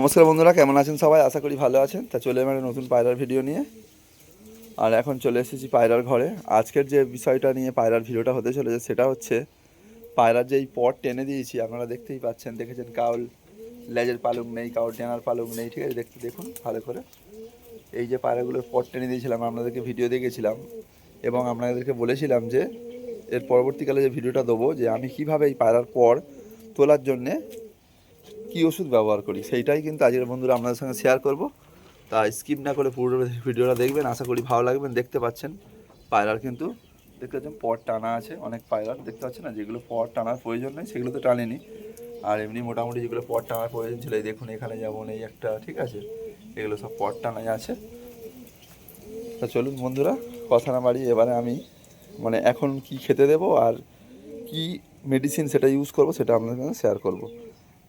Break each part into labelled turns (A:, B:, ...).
A: নমস্কার বন্ধুরা, কেমন আছেন সবাই? আশা করি ভালো আছেন। তা চলে এলাম নতুন পায়রার ভিডিও নিয়ে। আর এখন চলে এসেছি পায়রার ঘরে। আজকের যে বিষয়টা নিয়ে পায়রার ভিডিওটা হতে চলেছে, সেটা হচ্ছে পায়রার যেই পট টেনে দিয়েছি, আপনারা দেখতেই পাচ্ছেন, দেখেছেন কাউল, লেজের পালক নেই, কাউল টেনার পালক নেই, ঠিক আছে? দেখতে দেখুন, ভালো করে। এই যে পায়রাগুলোর পট টেনে দিয়েছিলাম, আপনাদেরকে ভিডিও দেখেছিলাম এবং আপনাদেরকে বলেছিলাম যে, এর পরবর্তীকালে যে ভিডিওটা দেবো, যে আমি কীভাবে এই পায়রার পর তোলার জন্যে কি ওষুধ ব্যবহার করি? সেইটাই কিন্তু আজকের বন্ধুরা আপনাদের সঙ্গে শেয়ার করব। তা স্কিপ না করে পুরো ভিডিওটা দেখবেন। আশা করি ভালো লাগবেন, দেখতে পাচ্ছেন। পায়রার কিন্তু দেখতে পাচ্ছেন পট টানা আছে, অনেক পায়রার দেখতে পাচ্ছেন না? যেগুলো পট টানার প্রয়োজন নেই, সেগুলো তো টানেনি। আর এমনি মোটামুটি যেগুলো পট টানার প্রয়োজন ছিল, এই দেখুন এখানে যেমন এই একটা, ঠিক আছে? এগুলো সব পট টানাই আছে। তা চলুন বন্ধুরা, কথা না বাড়ি এবারে আমি মানে এখন কি খেতে দেবো আর কি মেডিসিন সেটা ইউজ করব সেটা আপনাদের সঙ্গে শেয়ার করব।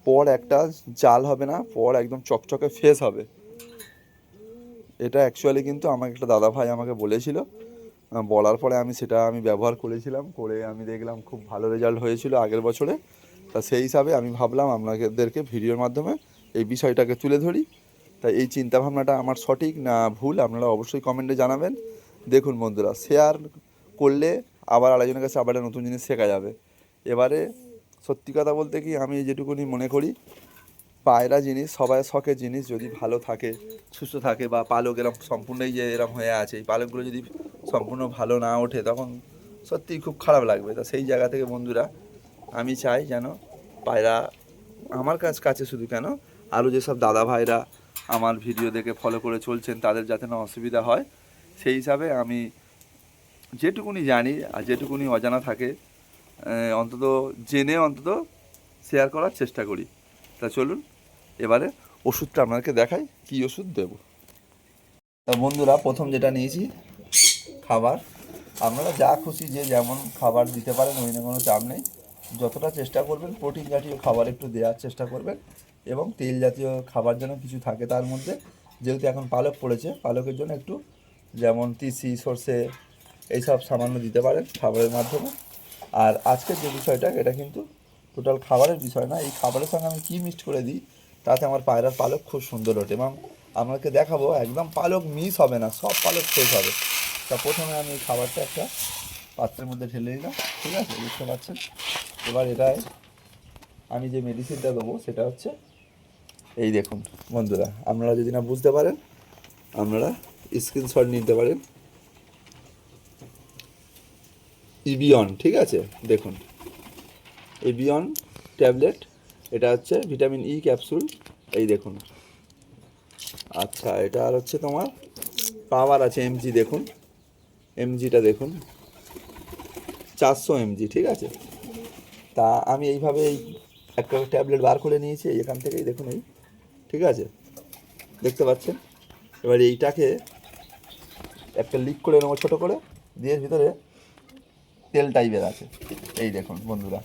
A: পর একটা জাল হবে না, পর একদম চকচকে ফেস হবে। এটা অ্যাকচুয়ালি কিন্তু আমাকে একটা দাদা ভাই আমাকে বলেছিল। বলার পরে আমি সেটা আমি ব্যবহার করেছিলাম, করে আমি দেখলাম খুব ভালো রেজাল্ট হয়েছিল আগের বছরে। তা সেই হিসাবে আমি ভাবলাম আপনাদেরকে ভিডিওর মাধ্যমে এই বিষয়টাকে তুলে ধরি। তাই এই চিন্তাভাবনাটা আমার সঠিক না ভুল, আপনারা অবশ্যই কমেন্টে জানাবেন। দেখুন বন্ধুরা শেয়ার করলে আবার আরেকজনের কাছে আবার নতুন জিনিস শেখা যাবে। এবারে সত্যি কথা বলতে কি, আমি যেটুকুনি মনে করি, পায়রা জিনিস, সবাই শখের জিনিস যদি ভালো থাকে, সুস্থ থাকে বা পালক এরকম সম্পূর্ণই যে এরকম হয়ে আছে, এই পালকগুলো যদি সম্পূর্ণ ভালো না ওঠে, তখন সত্যিই খুব খারাপ লাগবে। তা সেই জায়গা থেকে বন্ধুরা, আমি চাই যেন পায়রা আমার কাছ কাছে শুধু কেন, আরও যেসব দাদা ভাইরা আমার ভিডিও দেখে ফলো করে চলছেন, তাদের যাতে না অসুবিধা হয়, সেই হিসাবে আমি যেটুকুনি জানি আর যেটুকুনি অজানা থাকে অন্তত জেনে, অন্তত শেয়ার করার চেষ্টা করি। তা চলুন, এবারে ওষুধটা আপনাদেরকে দেখাই, কী ওষুধ দেব। তা বন্ধুরা, প্রথম যেটা নিয়েছি, খাবার। আপনারা যা খুশি যে যেমন খাবার দিতে পারেন, ওই কোনো চাপ নেই। যতটা চেষ্টা করবেন, প্রোটিন জাতীয় খাবার একটু দেওয়ার চেষ্টা করবেন এবং তেল জাতীয় খাবার যেন কিছু থাকে তার মধ্যে। যেহেতু এখন পালক পড়েছে, পালকের জন্য একটু যেমন তিসি, সর্ষে, এইসব সামান্য দিতে পারেন খাবারের মাধ্যমে। আর আজকের যে বিষয়টা, এটা কিন্তু টোটাল খাবারের বিষয় না। এই খাবারের সঙ্গে আমি কী মিক্সড করে দিই, তাতে আমার পায়রার পালক খুব সুন্দর ওঠে। এবং আপনাকে দেখাবো, একদম পালক মিস হবে না, সব পালক শেষ হবে। তা প্রথমে আমি এই খাবারটা একটা পাত্রের মধ্যে ঢেলে দিলাম, ঠিক আছে? বুঝতে পারছেন? এবার এটায় আমি যে মেডিসিনটা দেবো, সেটা হচ্ছে, এই দেখুন বন্ধুরা, আপনারা যদি না বুঝতে পারেন, আপনারা স্ক্রিনশট নিতে পারেন। ইবিয়ন ঠিক আছে? দেখুন। এবিয়ন ট্যাবলেট এটা হচ্ছে ভিটামিন ই ক্যাপসুল এই দেখুন। আচ্ছা এটা আর হচ্ছে তোমার পাওয়ার আছে এমজি দেখুন। এমজিটা দেখুন। চারশো এমজি ঠিক আছে? তা আমি এইভাবে এই একটা ট্যাবলেট বার করে নিয়েছি এখান থেকেই দেখুন এই, ঠিক আছে? দেখতে পাচ্ছেন? এবার এইটাকে একটা লিক করে নেব ছোটো করে, দিয়ে ভিতরে তেল টাইপের আছে। এই দেখুন বন্ধুরা।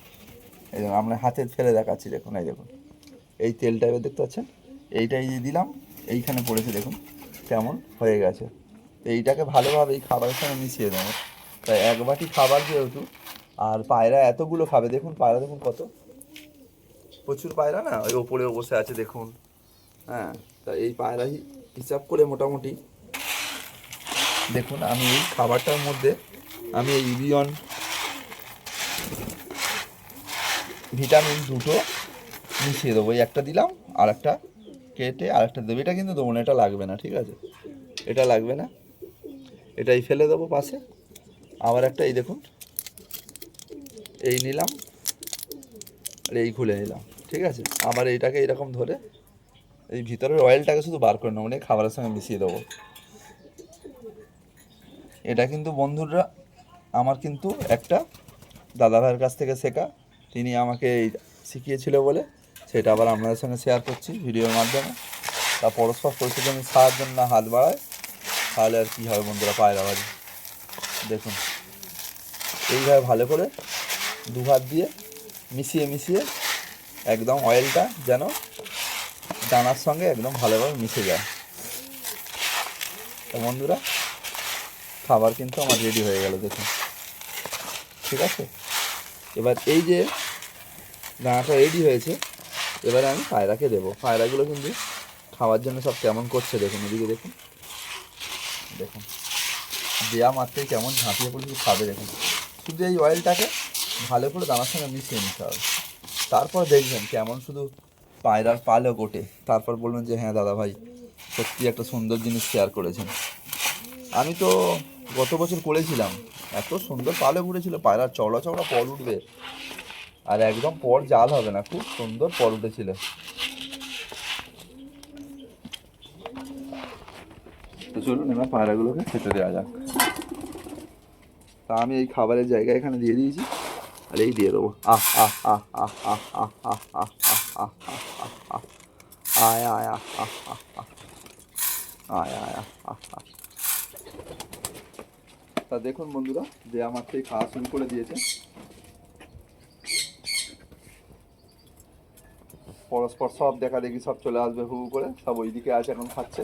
A: এই দেখুন, আমরা হাতে ফেলে দেখাচ্ছি, দেখুন, এই দেখুন। এই তেল টাইপের দেখতে পাচ্ছেন? এইটাই যে দিলাম, এইখানে পড়েছে, দেখুন, কেমন হয়ে গেছে। তো এইটাকে ভালোভাবে এই খাবারের সঙ্গে মিশিয়ে দেবো। তাই এক বাটি খাবার যেহেতু, আর পায়রা এতগুলো খাবে, দেখুন পায়রা, দেখুন কত। প্রচুর পায়রা না, ওই ওপরেও বসে আছে, দেখুন। হ্যাঁ তা এই পায়রা হিসাব করে মোটামুটি। দেখুন, আমি এই খাবারটার মধ্যে, আমি এই ইবিয়ন ভিটামিন দুটো মিশিয়ে দেবো। এই একটা দিলাম, আর একটা কেটে আর একটা দেবো। এটা কিন্তু দেবো না এটা লাগবে না, ঠিক আছে? এটা লাগবে না। এটাই ফেলে দেবো পাশে। আবার একটা, এই দেখুন, এই নিলাম, আর এই খুলে নিলাম, ঠিক আছে? আবার এইটাকে এইরকম ধরে এই ভিতরের অয়েলটাকে শুধু বার করে নেব নিয়ে খাবারের সঙ্গে মিশিয়ে দেবো। এটা কিন্তু বন্ধুরা, আমার কিন্তু একটা দাদা ভাইয়ের কাছ থেকে শেখা। তিনি আমাকে এই শিখিয়েছিল বলে সেটা আবার আপনাদের সঙ্গে শেয়ার করছি ভিডিওর মাধ্যমে। তা পরস্পর আমি সাহায্য না হাত বাড়ায়, তাহলে আর কী হবে বন্ধুরা পায়রা বাড়ি দেখুন, এইভাবে ভালো করে দু হাত দিয়ে মিশিয়ে মিশিয়ে একদম অয়েলটা যেন দানার সঙ্গে একদম ভালোভাবে মিশে যায়। তো বন্ধুরা, খাবার কিন্তু আমার রেডি হয়ে গেল, দেখুন। ঠিক আছে? এবার এই যে দানাটা রেডি হয়েছে, এবারে আমি পায়রাকে দেবো। পায়রাগুলো কিন্তু খাওয়ার জন্য সব কেমন করছে দেখুন, এদিকে দেখুন। দেখুন, দেয়া মাত্রই কেমন ঝাঁপিয়ে পড়ে শুধু খাবে দেখুন। শুধু এই অয়েলটাকে ভালো করে দানার সঙ্গে মিশিয়ে নিতে হবে। তারপর দেখবেন কেমন শুধু পায়রার পালক ওঠে তারপর বলবেন যে হ্যাঁ দাদা ভাই সত্যি একটা সুন্দর জিনিস শেয়ার করেছেন। আমি তো গত বছর করেছিলাম এত সুন্দর পালক উঠেছিল পায়রার চওড়া চওড়া পল উঠবে আর একদম পর জাল হবে না খুব সুন্দর পর উঠেছিল তো চলুন এবার পায়রাগুলোকে খেতে দেওয়া যাক তা আমি এই খাবারের জায়গা এখানে দিয়ে দিয়েছি আর এই দিয়ে দেবো আহ আহ আহ আহ আহ আহ আহ আহ আহ আহ আহ আয় আয় আহ আহ আয় আয় আহ আহ তা দেখুন বন্ধুরা, যে আমার থেকে খাওয়া শুরু করে দিয়েছে। পরস্পর সব দেখা দেখি সব চলে আসবে হু করে, সব ওইদিকে আছে এখন খাচ্ছে।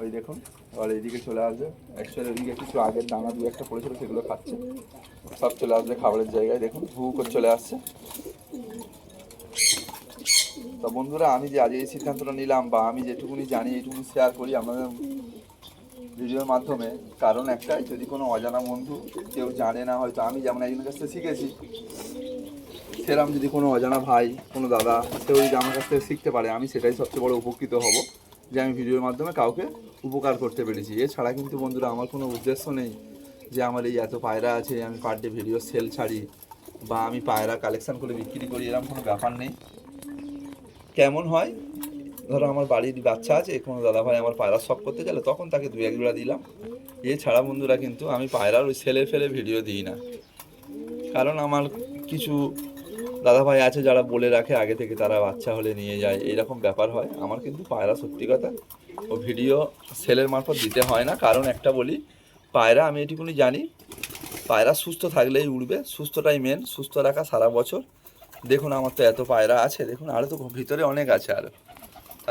A: ওই দেখুন আর এইদিকে চলে আসবে। অ্যাকচুয়ালি ওইদিকে কিছু আগের দানা দু একটা পড়েছিল, সেগুলো খাচ্ছে। সব চলে আসবে খাবারের জায়গায়, দেখুন, হু করে চলে আসছে। তা বন্ধুরা, আমি যে আজ এই সিদ্ধান্তটা নিলাম বা আমি যেটুকুনি জানি, এইটুকুনি শেয়ার করি আপনাদের ভিডিওর মাধ্যমে, কারণ একটাই, যদি কোনো অজানা বন্ধু কেউ জানে না, হয়তো আমি যেমন একজনের কাছ থেকে শিখেছি সেরকম যদি কোনো অজানা ভাই, কোনো দাদা কেউ যদি আমার কাছ থেকে শিখতে পারে, আমি সেটাই সবচেয়ে বড় উপকৃত হব, যে আমি ভিডিওর মাধ্যমে কাউকে উপকার করতে পেরেছি। এছাড়া কিন্তু বন্ধুরা, আমার কোনো উদ্দেশ্য নেই যে আমার এই এত পায়রা আছে, আমি পার ডে ভিডিও সেল ছাড়ি, বা আমি পায়রা কালেকশান করে বিক্রি করি এরকম কোনো ব্যাপার নেই। কেমন হয়? ধরো আমার বাড়ির বাচ্চা আছে, কোনো দাদা ভাই আমার পায়রা শখ করতে গেলে তখন তাকে দু এক জোড়া দিলাম। এছাড়া বন্ধুরা কিন্তু আমি পায়রার ওই সেলে ফেলে ভিডিও দিই না। কারণ আমার কিছু দাদা ভাই আছে যারা বলে রাখে আগে থেকে তারা বাচ্চা হলে নিয়ে যায়, এইরকম ব্যাপার হয়। আমার কিন্তু পায়রা সত্যি কথা, ও ভিডিও সেলের মারফত দিতে হয় না। কারণ একটা বলি, পায়রা আমি এটুকুনি জানি, পায়রা সুস্থ থাকলেই উড়বে, সুস্থটাই মেন সুস্থ রাখা সারা বছর। দেখুন আমার তো এত পায়রা আছে, দেখুন আরও তো ভিতরে অনেক আছে আরও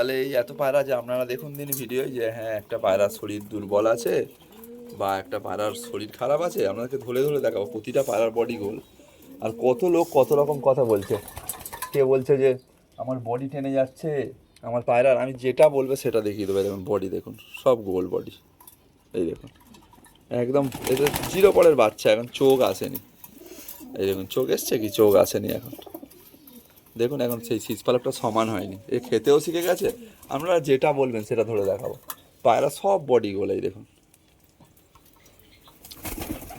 A: তাহলে এই এত পায়রা যে আপনারা দেখুন দিন ভিডিও যে হ্যাঁ একটা পায়রার শরীর দুর্বল আছে বা একটা পায়রার শরীর খারাপ আছে, আপনাদেরকে ধরে ধরে দেখাবো, প্রতিটা পায়রার বডি গোল। আর কত লোক কত রকম কথা বলছে। কে বলছে যে, আমার বডি টেনে যাচ্ছে, আমার পায়রার, আমি যেটা বলবে সেটা দেখিয়ে দেবো। দেখুন বডি দেখুন, সব গোল বডি এই দেখুন, একদম, এটা জিরো পরের বাচ্চা, এখন চোখ আসেনি। এই দেখুন, চোখ এসছে কি? চোখ আসেনি এখন। দেখুন, এখন সেই শীষ পালকটা সমান হয়নি। এ খেতেও শিখে গেছে। আপনারা যেটা বলবেন সেটা ধরে দেখাবো। পায়রা সব বডি গোলাই দেখুন।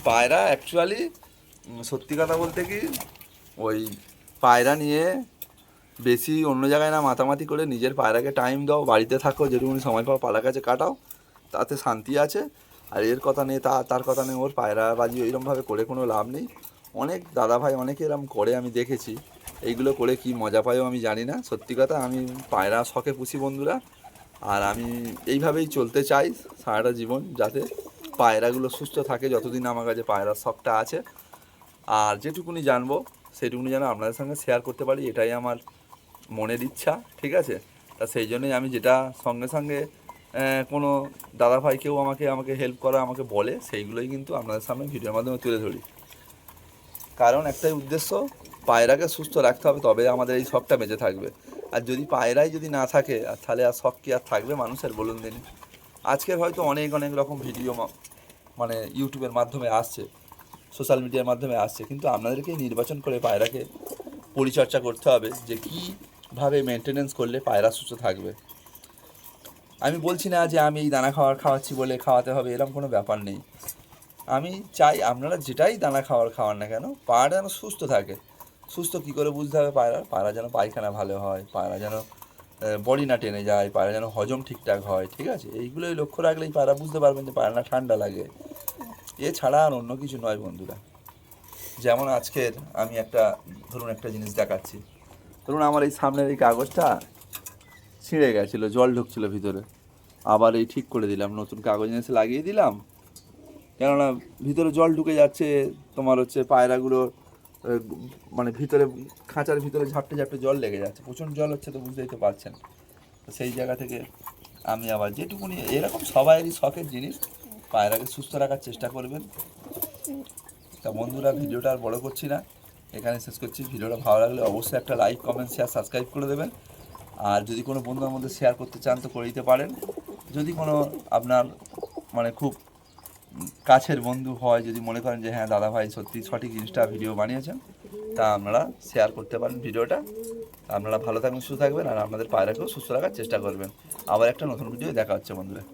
A: পায়রা অ্যাকচুয়ালি সত্যি কথা বলতে কি, ওই পায়রা নিয়ে বেশি অন্য জায়গায় না মাতামাতি করে নিজের পায়রাকে টাইম দাও, বাড়িতে থাকো, যেটুকুনি সময় পাও পাড়ার কাছে কাটাও, তাতে শান্তি আছে। আর এর কথা নেই, তা, তার কথা নেই, ওর পায়রা বাজি ওইরকমভাবে করে কোনো লাভ নেই। অনেক দাদা ভাই অনেকে এরম করে, আমি দেখেছি। এইগুলো করে কি মজা পায়ও আমি জানি না। সত্যি কথা, আমি পায়রা শখে পুষি বন্ধুরা। আর আমি এইভাবেই চলতে চাই সারাটা জীবন যাতে পায়রাগুলো সুস্থ থাকে যতদিন আমার কাছে পায়রার শখটা আছে। আর যেটুকুনি জানব, সেটুকুনি যেন আপনাদের সঙ্গে শেয়ার করতে পারি, এটাই আমার মনের ইচ্ছা, ঠিক আছে? তা সেই জন্যই আমি যেটা সঙ্গে সঙ্গে কোনো দাদা ভাই কেউ আমাকে আমাকে হেল্প করা, আমাকে বলে, সেইগুলোই কিন্তু আপনাদের সামনে ভিডিওর মাধ্যমে তুলে ধরি। কারণ একটাই উদ্দেশ্য পায়রাকে সুস্থ রাখতে হবে, তবে আমাদের এই শখটা বেঁচে থাকবে। আর যদি পায়রাই যদি না থাকে, আর তাহলে আর শখ কি আর থাকবে মানুষের বলুন দিন? আজকের হয়তো অনেক অনেক রকম ভিডিও মানে ইউটিউবের মাধ্যমে আসছে, সোশ্যাল মিডিয়ার মাধ্যমে আসছে, কিন্তু আপনাদেরকেই নির্বাচন করে পায়রাকে পরিচর্যা করতে হবে যে কীভাবে মেনটেনেন্স করলে পায়রা সুস্থ থাকবে। আমি বলছি না যে আমি এই দানা খাওয়ার খাওয়াচ্ছি বলে খাওয়াতে হবে, এরকম কোনো ব্যাপার নেই। আমি চাই আপনারা যেটাই দানা খাওয়ার খাওয়ান না কেন, পায়রা যেন সুস্থ থাকে। সুস্থ কী করে বুঝতে হবে? পায়রা পায়রা যেন পায়খানা ভালো হয় পায়রা যেন বডি না টেনে যায় পায়রা যেন হজম ঠিকঠাক হয় ঠিক আছে? এইগুলোই লক্ষ্য রাখলেই পায়রা বুঝতে পারবেন যে পায়রা ঠান্ডা লাগে। এছাড়া আর অন্য কিছু নয় বন্ধুরা। যেমন আজকের আমি একটা ধরুন একটা জিনিস দেখাচ্ছি। ধরুন আমার এই সামনের এই কাগজটা ছিঁড়ে গেছিল জল ঢুকছিল ভিতরে। আবার এই ঠিক করে দিলাম নতুন কাগজ এসে লাগিয়ে দিলাম। কেননা ভিতরে জল ঢুকে যাচ্ছে তোমার হচ্ছে পায়রাগুলো আহ, মানে ভিতরে, খাঁচার ভিতরে ঝাপটে ঝাপটে জল লেগে যাচ্ছে। প্রচণ্ড জল হচ্ছে তো বুঝতেই তো পারছেন। তো সেই জায়গা থেকে আমি আবার যেটুকুনি, এরকম সবাইয়েরই শখের জিনিস। পায়রাকে সুস্থ রাখার চেষ্টা করবেন। তা বন্ধুরা, ভিডিওটা আর বড় করছি না। এখানে শেষ করছি। ভিডিওটা ভালো লাগলে অবশ্যই একটা লাইক কমেন্ট শেয়ার সাবস্ক্রাইব করে দেবেন। আর যদি কোনো বন্ধুর মধ্যে শেয়ার করতে চান তো করে দিতে পারেন। যদি কোনো আপনার মানে খুব কাছের বন্ধু হয়, যদি মনে করেন যে হ্যাঁ দাদা ভাই সত্যি সঠিক জিনিসটা ভিডিও বানিয়েছেন, তা আপনারা শেয়ার করতে পারেন ভিডিওটা আপনারা ভালো থাকবেন, সুস্থ থাকবেন, আর আপনাদের পায়রাকেও সুস্থ রাখার চেষ্টা করবেন। আবার একটা নতুন ভিডিও দেখা হচ্ছে, বন্ধুরা।